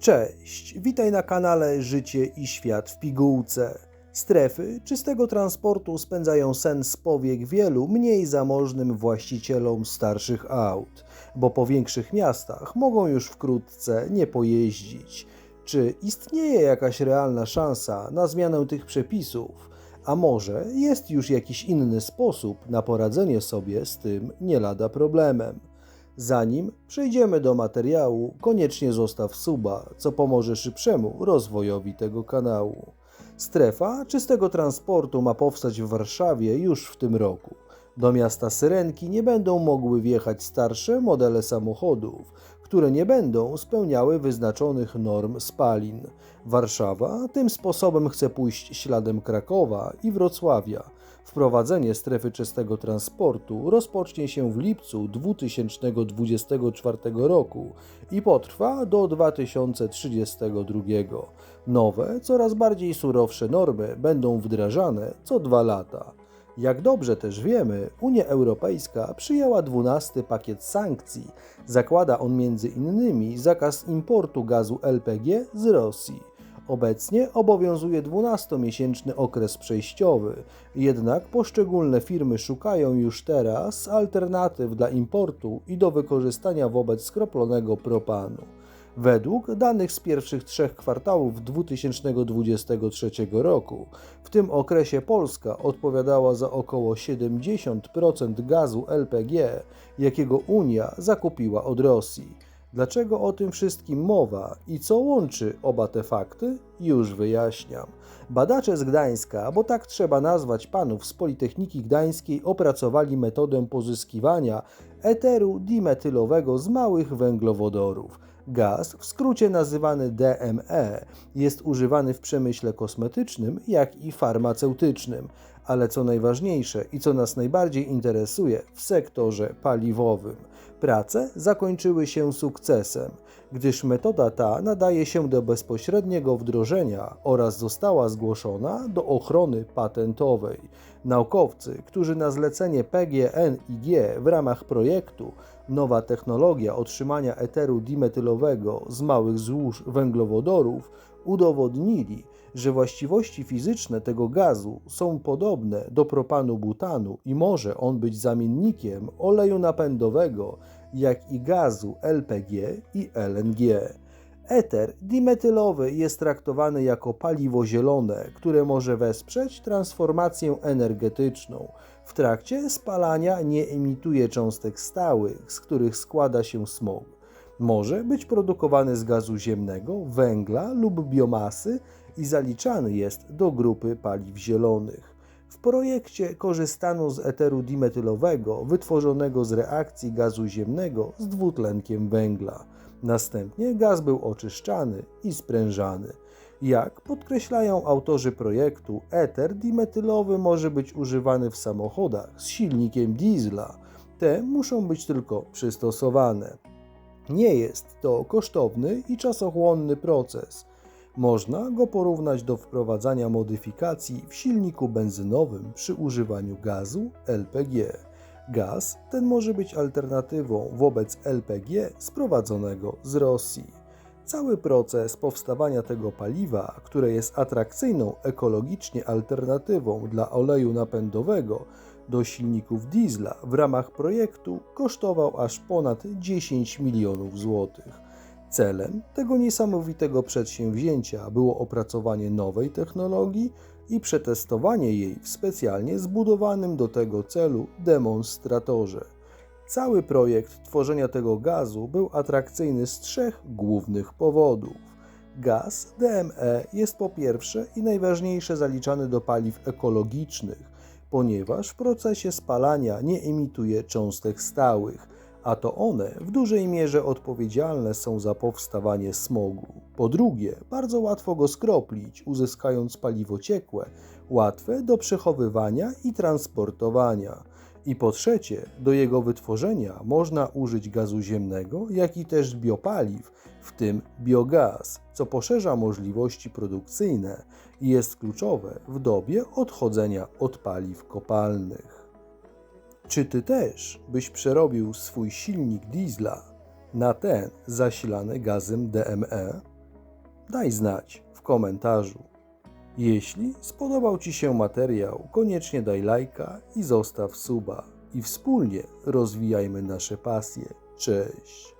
Cześć, witaj na kanale Życie i Świat w pigułce. Strefy czystego transportu spędzają sen z powiek wielu mniej zamożnym właścicielom starszych aut, bo po większych miastach mogą już wkrótce nie pojeździć. Czy istnieje jakaś realna szansa na zmianę tych przepisów? A może jest już jakiś inny sposób na poradzenie sobie z tym nie lada problemem? Zanim przejdziemy do materiału, koniecznie zostaw suba, co pomoże szybszemu rozwojowi tego kanału. Strefa czystego transportu ma powstać w Warszawie już w tym roku. Do miasta Syrenki nie będą mogły wjechać starsze modele samochodów, które nie będą spełniały wyznaczonych norm spalin. Warszawa tym sposobem chce pójść śladem Krakowa i Wrocławia. Wprowadzenie strefy czystego transportu rozpocznie się w lipcu 2024 roku i potrwa do 2032. Nowe, coraz bardziej surowsze normy będą wdrażane co dwa lata. Jak dobrze też wiemy, Unia Europejska przyjęła 12 pakiet sankcji. Zakłada on między innymi zakaz importu gazu LPG z Rosji. Obecnie obowiązuje 12-miesięczny okres przejściowy, jednak poszczególne firmy szukają już teraz alternatyw dla importu i do wykorzystania wobec skroplonego propanu. Według danych z pierwszych trzech kwartałów 2023 roku, w tym okresie Polska odpowiadała za około 70% gazu LPG, jakiego Unia zakupiła od Rosji. Dlaczego o tym wszystkim mowa i co łączy oba te fakty? Już wyjaśniam. Badacze z Gdańska, bo tak trzeba nazwać panów z Politechniki Gdańskiej, opracowali metodę pozyskiwania eteru dimetylowego z małych węglowodorów. Gaz, w skrócie nazywany DME, jest używany w przemyśle kosmetycznym, jak i farmaceutycznym, ale co najważniejsze i co nas najbardziej interesuje, w sektorze paliwowym. Prace zakończyły się sukcesem, gdyż metoda ta nadaje się do bezpośredniego wdrożenia oraz została zgłoszona do ochrony patentowej. Naukowcy, którzy na zlecenie PGNiG w ramach projektu Nowa technologia otrzymania eteru dimetylowego z małych złóż węglowodorów udowodnili, że właściwości fizyczne tego gazu są podobne do propanu butanu i może on być zamiennikiem oleju napędowego, jak i gazu LPG i LNG. Eter dimetylowy jest traktowany jako paliwo zielone, które może wesprzeć transformację energetyczną. W trakcie spalania nie emituje cząstek stałych, z których składa się smog. Może być produkowany z gazu ziemnego, węgla lub biomasy i zaliczany jest do grupy paliw zielonych. W projekcie korzystano z eteru dimetylowego wytworzonego z reakcji gazu ziemnego z dwutlenkiem węgla. Następnie gaz był oczyszczany i sprężany. Jak podkreślają autorzy projektu, eter dimetylowy może być używany w samochodach z silnikiem diesla. Te muszą być tylko przystosowane. Nie jest to kosztowny i czasochłonny proces. Można go porównać do wprowadzania modyfikacji w silniku benzynowym przy używaniu gazu LPG. Gaz ten może być alternatywą wobec LPG sprowadzonego z Rosji. Cały proces powstawania tego paliwa, które jest atrakcyjną ekologicznie alternatywą dla oleju napędowego do silników diesla w ramach projektu kosztował aż ponad 10 milionów złotych. Celem tego niesamowitego przedsięwzięcia było opracowanie nowej technologii i przetestowanie jej w specjalnie zbudowanym do tego celu demonstratorze. Cały projekt tworzenia tego gazu był atrakcyjny z trzech głównych powodów. Gaz DME jest po pierwsze i najważniejsze zaliczany do paliw ekologicznych, ponieważ w procesie spalania nie emituje cząstek stałych, a to one w dużej mierze odpowiedzialne są za powstawanie smogu. Po drugie, bardzo łatwo go skroplić, uzyskując paliwo ciekłe, łatwe do przechowywania i transportowania. I po trzecie, do jego wytworzenia można użyć gazu ziemnego, jak i też biopaliw, w tym biogaz, co poszerza możliwości produkcyjne i jest kluczowe w dobie odchodzenia od paliw kopalnych. Czy ty też byś przerobił swój silnik diesla na ten zasilany gazem DME? Daj znać w komentarzu. Jeśli spodobał Ci się materiał, koniecznie daj lajka i zostaw suba. I wspólnie rozwijajmy nasze pasje. Cześć!